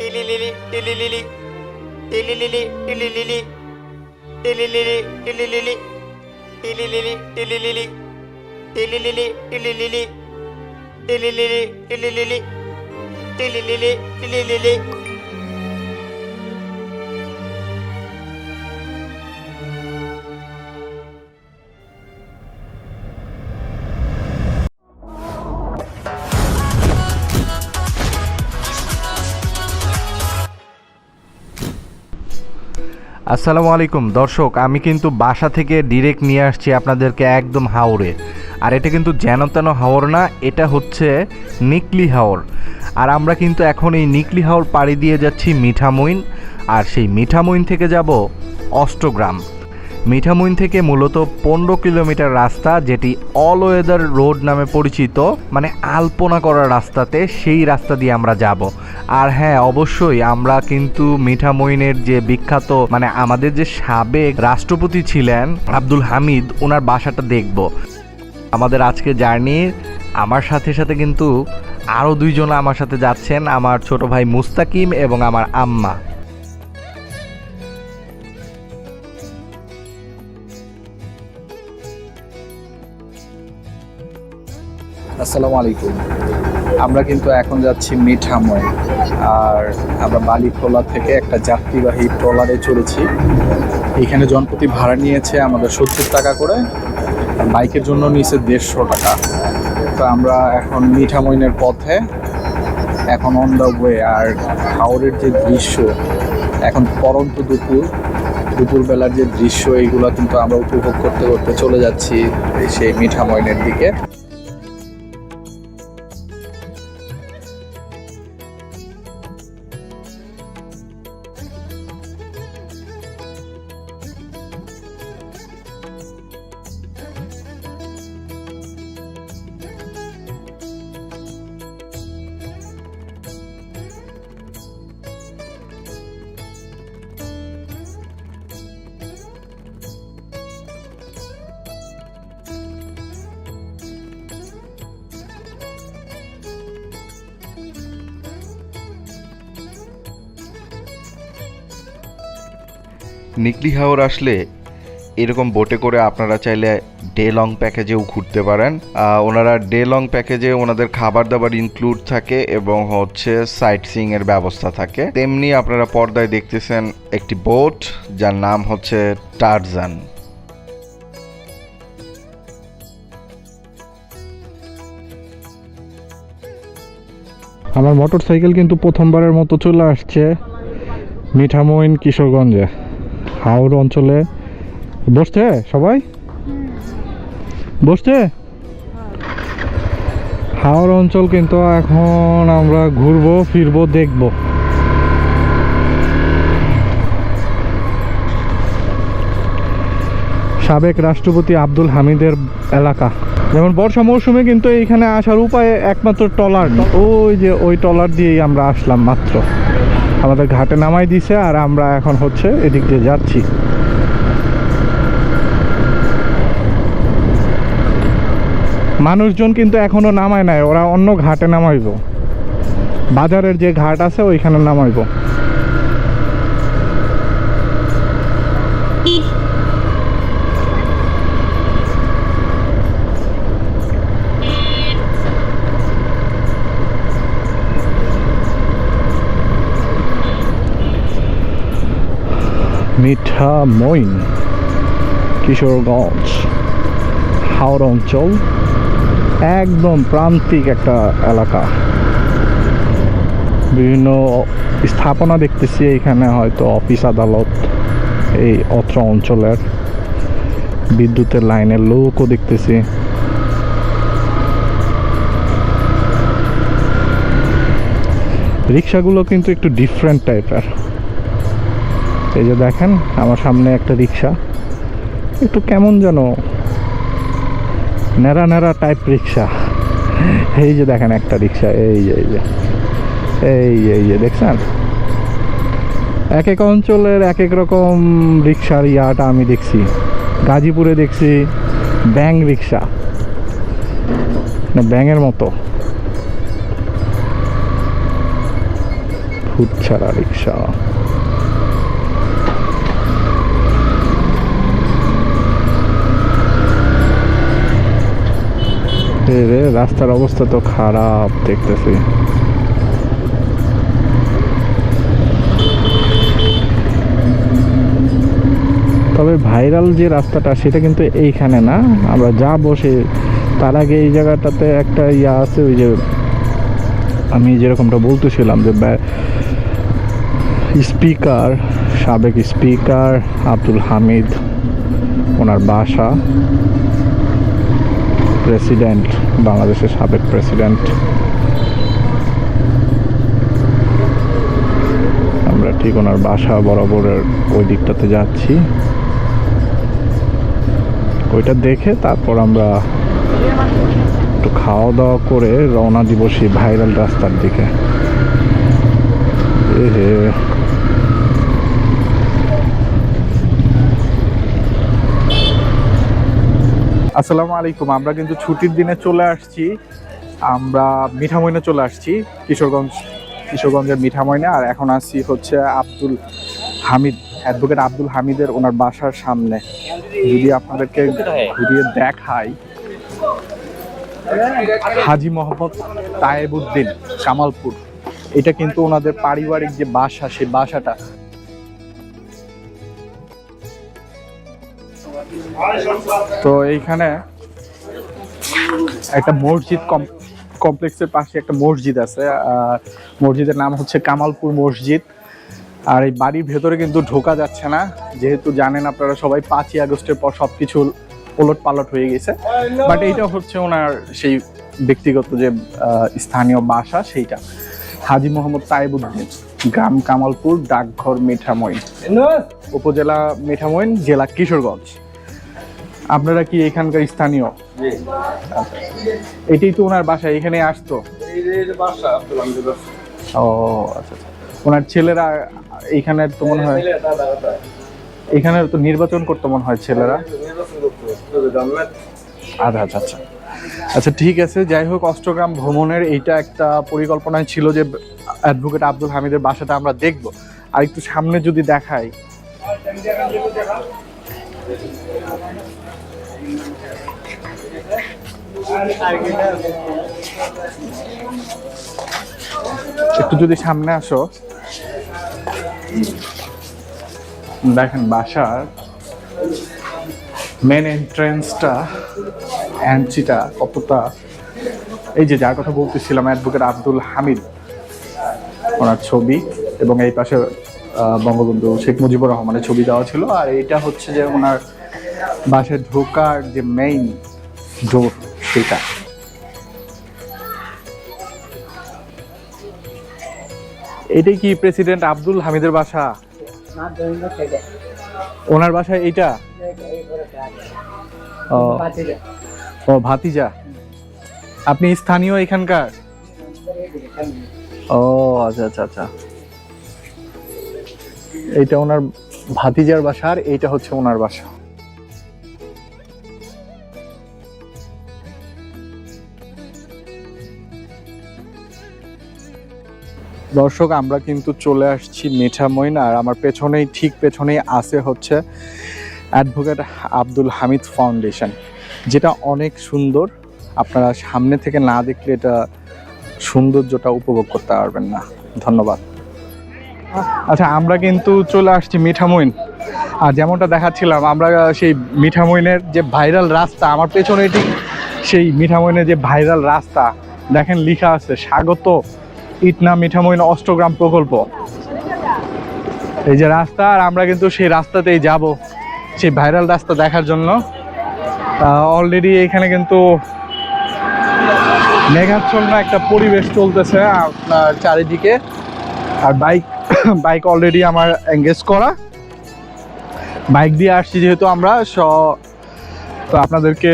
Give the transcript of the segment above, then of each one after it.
dililili dililili dililili dililili dililili dililili dililili dililili dililili dililili dililili dililili dililili dililili আসসালামু আলাইকুম। দর্শক, আমি কিন্তু বাসা থেকে ডিরেক্ট নিয়ে আসছি আপনাদেরকে একদম হাওড়ে আর এটা কিন্তু যেন তেন হাওর না, এটা হচ্ছে নিকলি হাওর। আর আমরা কিন্তু এখন এই নিকলি হাওর পাড়ি দিয়ে যাচ্ছি মিঠামইন। আর সেই মিঠামইন থেকে যাব অষ্টগ্রাম। মিঠামইন থেকে মূলত পনেরো কিলোমিটার রাস্তা যেটি অল ওয়েদার রোড নামে পরিচিত মানে আলপনা করা রাস্তাতে সেই রাস্তা দিয়ে আমরা যাব। আর হ্যাঁ অবশ্যই আমরা কিন্তু মিঠামইনের যে বিখ্যাত মানে আমাদের যে সাবেক রাষ্ট্রপতি ছিলেন আব্দুল হামিদ, ওনার বাসাটা দেখব। আমাদের আজকে জার্নি, আমার সাথে সাথে কিন্তু আরও দুইজন আমার সাথে যাচ্ছেন, আমার ছোট ভাই মুস্তাকিম এবং আমার আম্মা। আসসালামু আলাইকুম। আমরা কিন্তু এখন যাচ্ছি মিঠাময়। আর আমরা বালিখোলা থেকে একটা যাত্রীবাহী ট্রলারে চড়েছি। এখানে জনপ্রতি ভাড়া নিয়েছে আমাদের সত্তর টাকা করে। বাইকের জন্য নিয়েছে দেড়শো টাকা। তো আমরা এখন মিঠামইনের পথে, এখন অন দ্য ওয়ে আর হাওড়ের যে দৃশ্য, এখন পরন্ত দুপুর। দুপুরবেলার যে দৃশ্য এইগুলো কিন্তু আমরা উপভোগ করতে করতে চলে যাচ্ছি সেই মিঠামইনের দিকে। নিকলি হাওর আসলে এরকম বোটে করে আপনারা চাইলে ডে লং প্যাকেজেও ঘুরতে পারেন। ওনারা ডে লং প্যাকেজে ওনাদের খাবার দাবার ইনক্লুড থাকে এবং হচ্ছে সাইট সিং এর ব্যবস্থা থাকে। তেমনি আপনারা পর্দায় দেখতেছেন একটি বোট যার নাম হচ্ছে টারজান আমার মোটর সাইকেল কিন্তু প্রথমবারের মতো চলে আসছে মিঠামইন কিশোরগঞ্জে। হাওড় অঞ্চলে বসছে সবাই? বসছে হাওড় অঞ্চল কিন্তু এখন আমরা ঘুরবো, ফিরবো, দেখব। সাবেক রাষ্ট্রপতি আব্দুল হামিদের এলাকা। যেমন বর্ষা মৌসুমে কিন্তু এইখানে আসার উপায় একমাত্র টলার ওই যে ওই টলার দিয়েই আমরা আসলাম মাত্র। আমাদের ঘাটে নামাই দিছে আর আমরা এখন হচ্ছে এদিক দিয়ে যাচ্ছি। মানুষজন কিন্তু এখনও নামায় নাই, ওরা অন্য ঘাটে নামাইব। বাজারের যে ঘাট আছে ওইখানে নামাইব। মিঠা মইন কিশোরগঞ্জ, হাওড় অঞ্চল, একদম প্রান্তিক একটা এলাকা। বিভিন্ন স্থাপনা দেখতেছি, এখানে হয়তো অফিস, আদালত, এই অত্র অঞ্চলের। বিদ্যুতের লাইনের লোকও দেখতেছি। রিক্সাগুলো কিন্তু একটু ডিফারেন্ট টাইপের এই যে দেখেন, আমার সামনে একটা রিক্সা। একটু কেমন যেন ন্যাড়া ন্যাড়া টাইপ রিক্সা। এই যে দেখেন একটা রিক্সা, এই যে এই যে এই যে এই যে, দেখছেন? এক এক অঞ্চলের এক এক রকম রিক্সার ইয়াটা আমি দেখছি। গাজীপুরে দেখছি ব্যাং রিক্সা। না ব্যাঙের মতো। ভূত ছাড়া রিক্সা। রাস্তার অবস্থা তো খারাপ দেখতেছি। তবে ভাইরাল যে রাস্তাটা, সেটা কিন্তু এইখানে না। আমরা যা বসে তার আগে এই জায়গাটাতে একটা ইয়া আছে, ওই যে আমি যেরকমটা বলতেছিলাম যে স্পিকার, সাবেক স্পিকার আব্দুল হামিদ, ওনার বাসা। প্রেসিডেন্ট, বাংলাদেশের সাবেক প্রেসিডেন্ট। আমরা ঠিক ওনার বাসা বরাবরের ওই দিকটাতে যাচ্ছি। ওইটা দেখে তারপর আমরা একটু খাওয়া দাওয়া করে রওনা দিব সেই ভাইরাল রাস্তার দিকে। এ আসসালামু আলাইকুম, আমরা কিন্তু ছুটির দিনে চলে আসছি। আমরা মিঠামইনে চলে আসছি, কিশোরগঞ্জ, কিশোরগঞ্জের মিঠামইনে আর এখন আসছি হচ্ছে আব্দুল হামিদ অ্যাডভোকেট আব্দুল হামিদের ওনার বাসার সামনে। যদি আপনাদেরকে ঘুরিয়ে দেখাই, হাজি মোহাম্মদ তায়েবুদ্দিন কামালপুর। এটা কিন্তু ওনাদের পারিবারিক যে বাসা, সেই বাসাটা তো এইখানে একটা মসজিদ কম- কমপ্লেক্সের পাশে একটা মসজিদ আছে মসজিদের নাম হচ্ছে কামালপুর মসজিদ। আর এই বাড়ির ভেতরে কিন্তু ঢোকা যাচ্ছে না যেহেতু জানেন আপনারা সবাই পাঁচই আগস্টের পর সবকিছু ওলট পালট হয়ে গেছে। বাট এইটা হচ্ছে ওনার সেই ব্যক্তিগত যে স্থানীয় বাসা সেইটা। হাজি মোহাম্মদ তাইবুদ্দিন গ্রাম কামালপুর ডাকঘর মিঠামইন। উপজেলা মিঠামইন জেলা কিশোরগঞ্জ। আপনারা কি এখানকার স্থানীয়। এটাই তো ওনার বাসা এখানে আসতো? ও আচ্ছা আচ্ছা। ওনার ছেলেরা এখানে তো মনে হয় এখানে তো নির্বাচন করতে মনে হয় ছেলেরা? আচ্ছা আচ্ছা আচ্ছা। আচ্ছা ঠিক আছে যাই হোক অষ্টগ্রাম ভ্রমণের এইটা একটা পরিকল্পনায় ছিল যে অ্যাডভোকেট আব্দুল হামিদের বাসাটা আমরা দেখব। আর একটু সামনে যদি দেখাই। একটু যদি সামনে আসো। দেখেন বাসার মেন এন্ট্রেন্সটা এন্ট্রিটা কতটা, এই যে যার কথা বলতেছিলাম অ্যাডভোকেট আব্দুল হামিদ, ওনার ছবি এবং এই পাশে বঙ্গবন্ধু শেখ মুজিবুর রহমানের ছবি দেওয়া ছিল। আর এইটা হচ্ছে যে ওনার বাসায় ঢোকার যে মেইন ডোর সেটা এটাই কি প্রেসিডেন্ট আব্দুল হামিদের বাসা? ওনার বাসায় এইটা? ও, ভাতিজা। আপনি স্থানীয় এখানকার? ও আচ্ছা আচ্ছা আচ্ছা। এইটা ওনার ভাতিজার বাসা আর এইটা হচ্ছে ওনার বাসা। দর্শক, আমরা কিন্তু চলে আসছি মিঠামইন আর আমার পেছনেই, ঠিক পেছনেই আছে হচ্ছে অ্যাডভোকেট আব্দুল হামিদ ফাউন্ডেশন, যেটা অনেক সুন্দর। আপনারা সামনে থেকে না দেখলে এটা সৌন্দর্যটা উপভোগ করতে পারবেন না। ধন্যবাদ। আচ্ছা আমরা কিন্তু চলে আসছি মিঠামইন। আর যেমনটা দেখাচ্ছিলাম, আমরা সেই মিঠামইনের যে ভাইরাল রাস্তা, আমার পেছনে ঠিক সেই মিঠামইনের যে ভাইরাল রাস্তা, দেখেন লিখা আছে, স্বাগত। ইটনা মিঠামইন অষ্টগ্রাম প্রকল্প। এই যে রাস্তা, আর আমরা কিন্তু সেই রাস্তাতেই যাব, সেই ভাইরাল রাস্তা দেখার জন্য। অলরেডি এখানে কিন্তু মেঘাচ্ছন্ন একটা পরিবেশ চলতেছে আপনার চারিদিকে। আর বাইক বাইক অলরেডি আমার এঙ্গেজ করা। বাইক দিয়ে আসছি যেহেতু আমরা স তো আপনাদেরকে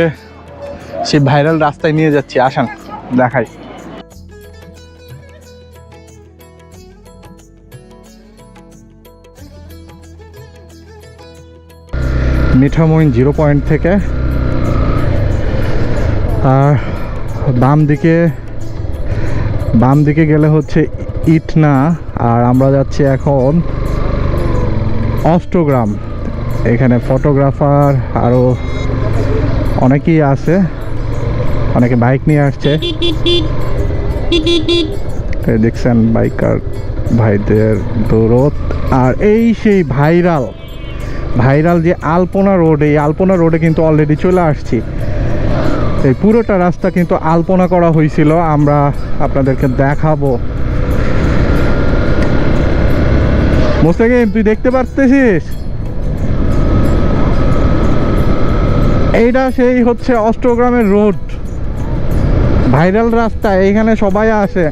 সেই ভাইরাল রাস্তায় নিয়ে যাচ্ছি। আসেন, দেখাই। মিঠামইন জিরো পয়েন্ট থেকে। আর বাম দিকে বাম দিকে গেলে হচ্ছে ইটনা, আর আমরা যাচ্ছি এখন অষ্টগ্রাম। এখানে ফটোগ্রাফার আরও অনেকেই আছে, অনেকে বাইক নিয়ে আসছে। দেখছেন বাইকার ভাইদের দৌড়ত আর এই সেই ভাইরাল ভাইরাল যে আলপনা রোড, এই আলপনা রোডে কিন্তু অলরেডি চলে আসছি। এই পুরোটা রাস্তা কিন্তু আলপনা করা হয়েছিল, আমরা আপনাদেরকে দেখাবো। মোস্তাকিম, তুই দেখতে পারতেছিস? এইটা সেই হচ্ছে অষ্টগ্রামের রোড। ভাইরাল রাস্তা, এইখানে সবাই আসে।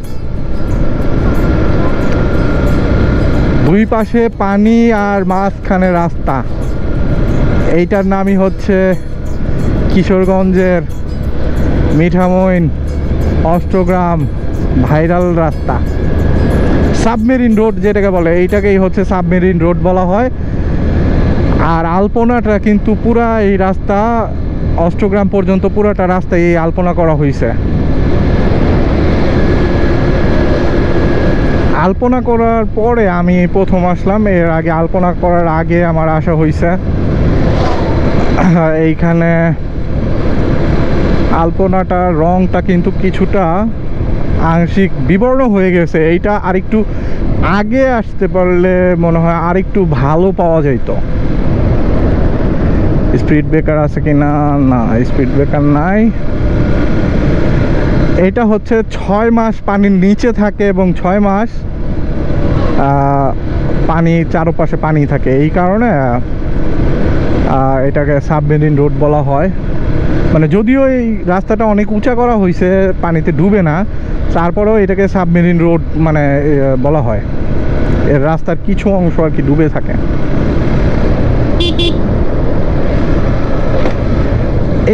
দুই পাশে পানি আর মাঝখানে রাস্তা। এইটার নামই হচ্ছে কিশোরগঞ্জের মিঠামইন অষ্টগ্রাম ভাইরাল রাস্তা। সাবমেরিন রোড যেটাকে বলে, এইটাকেই হচ্ছে সাবমেরিন রোড বলা হয়। আর আলপনাটা কিন্তু পুরা এই রাস্তা অষ্টগ্রাম পর্যন্ত পুরাটা রাস্তা এই আলপনা করা হয়েছে আলপনা করার পরে আমি প্রথম আসলাম। এর আগে আলপনা করার আগে আমার আসা হয়েছে এইখানে আলপনাটার রংটা কিন্তু কিছুটা আংশিক বিবর্ণ হয়ে গেছে। এইটা আরেকটু আগে আসতে পারলে মনে হয় আরেকটু ভালো পাওয়া যেত স্পিড ব্রেকার আছে কি না? না, স্পিড ব্রেকার নাই। এটা হচ্ছে ছয় মাস পানির নিচে থাকে এবং ছয় মাস পানি, চারপাশে পানি থাকে। এই কারণে এটাকে সাবমেরিন রোড বলা হয়। মানে যদিও এই রাস্তাটা অনেক উঁচা করা হয়েছে পানিতে ডুবে না, তারপরেও এটাকে সাবমেরিন রোড মানে বলা হয়। এর রাস্তার কিছু অংশ আর কি ডুবে থাকে।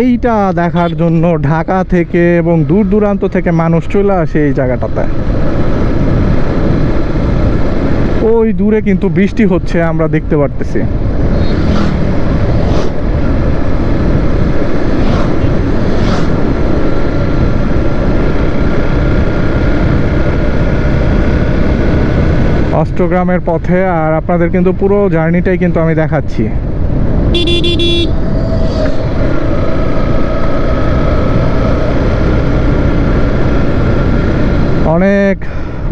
এইটা দেখার জন্য ঢাকা থেকে এবং দূর দূরান্ত থেকে মানুষ চলে আসে এই জায়গাটাতে। ওই দূরে কিন্তু বৃষ্টি হচ্ছে, আমরা দেখতে পারতেছি। অষ্টগ্রামের পথে, আর আপনাদের কিন্তু পুরো জার্নিটাই কিন্তু আমি দেখাচ্ছি অনেক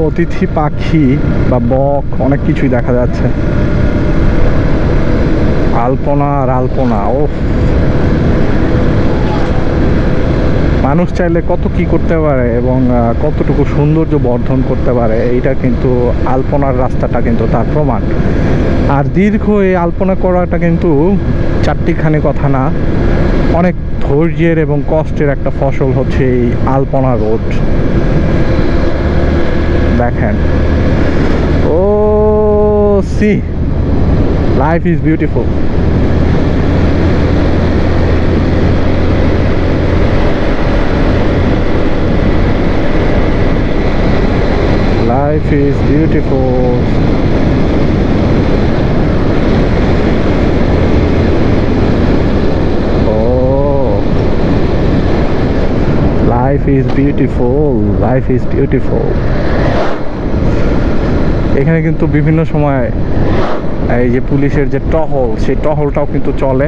অতিথি পাখি বা বক, অনেক কিছুই দেখা যাচ্ছে। আলপনা আর আলপনা ও মানুষ চাইলে কত কি করতে পারে এবং কতটুকু সৌন্দর্য বর্ধন করতে পারে, এইটা কিন্তু আলপনার রাস্তাটা কিন্তু তার প্রমাণ। আর দীর্ঘ এই আলপনা করাটা কিন্তু চারটিখানি কথা না, অনেক ধৈর্যের এবং কষ্টের একটা ফসল হচ্ছে এই Alpana road. backhand. Oh, see, life is beautiful. Life is beautiful. Oh. life is beautiful life is beautiful এখানে কিন্তু বিভিন্ন সময় এই যে পুলিশের যে টহল, সেই টহলটাও কিন্তু চলে।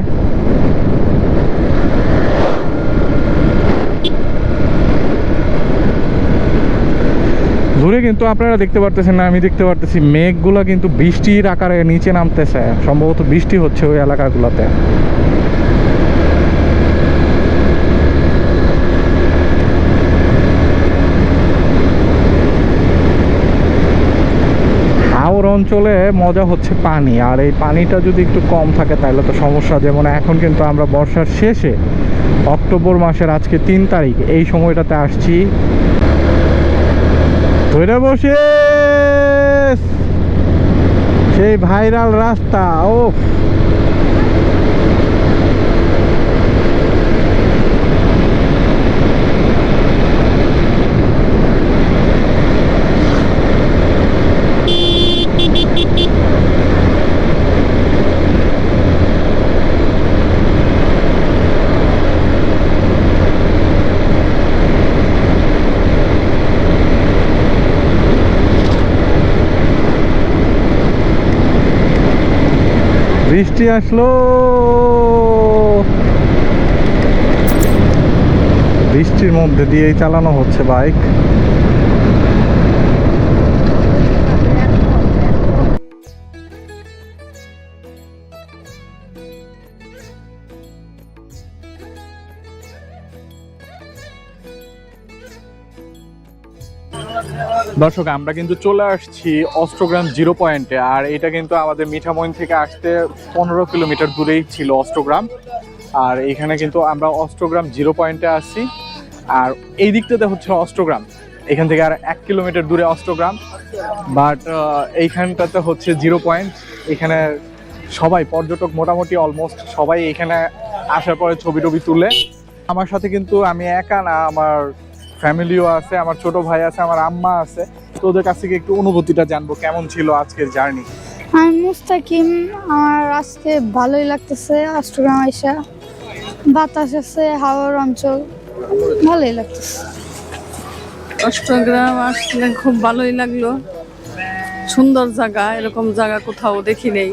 দূরে কিন্তু আপনারা দেখতে পারতেছেন না, আমি দেখতে পারতেছি মেঘগুলা কিন্তু বৃষ্টির আকারে নিচে নামতেছে। সম্ভবত বৃষ্টি হচ্ছে ওই এলাকাগুলোতে হাওর অঞ্চলে মজা হচ্ছে পানি। আর এই পানিটা যদি একটু কম থাকে তাহলে তো সমস্যা। যেমন এখন কিন্তু আমরা বর্ষার শেষে অক্টোবর মাসের আজকে তিন তারিখ, এই সময়টাতে আসছি। ধরে বসে! সেই ভাইরাল রাস্তা ও বৃষ্টি আসলো। বৃষ্টির মধ্যে দিয়েই চালানো হচ্ছে বাইক। দর্শক, আমরা কিন্তু চলে আসছি অস্ট্রগ্রাম জিরো পয়েন্টে, আর এটা কিন্তু আমাদের মিঠামইন থেকে আসতে পনেরো কিলোমিটার দূরেই ছিল অস্ট্রগ্রাম আর এখানে কিন্তু আমরা অস্ট্রগ্রাম জিরো পয়েন্টে আসছি আর এই দিকটাতে হচ্ছে অস্ট্রগ্রাম এখান থেকে আর এক কিলোমিটার দূরে অস্ট্রগ্রাম বাট এইখানটাতে হচ্ছে জিরো পয়েন্ট। এখানে সবাই, পর্যটক মোটামুটি অলমোস্ট সবাই এখানে আসার পরে ছবি টবি তুলে। আমার সাথে কিন্তু আমি একা না, আমার ফ্যামিলিও আছে আমার ছোট ভাই আছে আমার আম্মা আছে। তো ওদের কাছ থেকে একটু অনুভূতিটা জানব কেমন ছিল আজকের জার্নি? আমি মুস্তাকিম আমার আজকে ভালোই লাগতেছে অষ্টগ্রাম আইসা। বাতাস আছে হাওয়ার অঞ্চল ভালোই লাগতেছে। অষ্টগ্রাম আসলে খুব ভালোই লাগল। সুন্দর জায়গা এরকম জায়গা কোথাও দেখি নেই।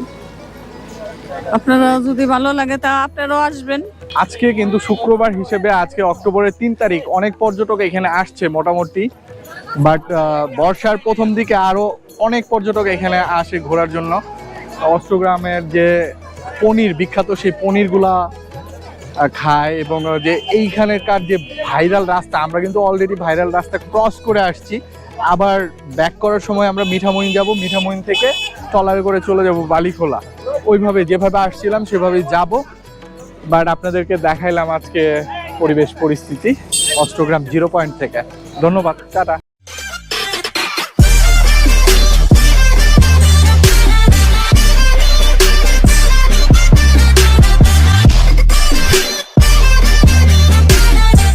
আপনারা যদি ভালো লাগে তা আপনারাও আসবেন। আজকে কিন্তু শুক্রবার হিসেবে আজকে অক্টোবরের তিন তারিখ। অনেক পর্যটক এখানে আসছে মোটামুটি। বাট বর্ষার প্রথম দিকে আরও অনেক পর্যটক এখানে আসে ঘোরার জন্য। অষ্টগ্রামের যে পনির, বিখ্যাত সেই পনিরগুলা খায় এবং যে এইখানেকার যে ভাইরাল রাস্তা, আমরা কিন্তু অলরেডি ভাইরাল রাস্তা ক্রস করে আসছি। আবার ব্যাক করার সময় আমরা মিঠামইন যাব। মিঠামইন থেকে ট্রলারে করে চলে যাব বালিখোলা। ওইভাবে যেভাবে আসছিলাম, সেভাবেই যাব। বাট আপনাদেরকে দেখাইলাম আজকে পরিবেশ পরিস্থিতি, অষ্টগ্রাম জিরো পয়েন্ট থেকে। ধন্যবাদ, টাটা।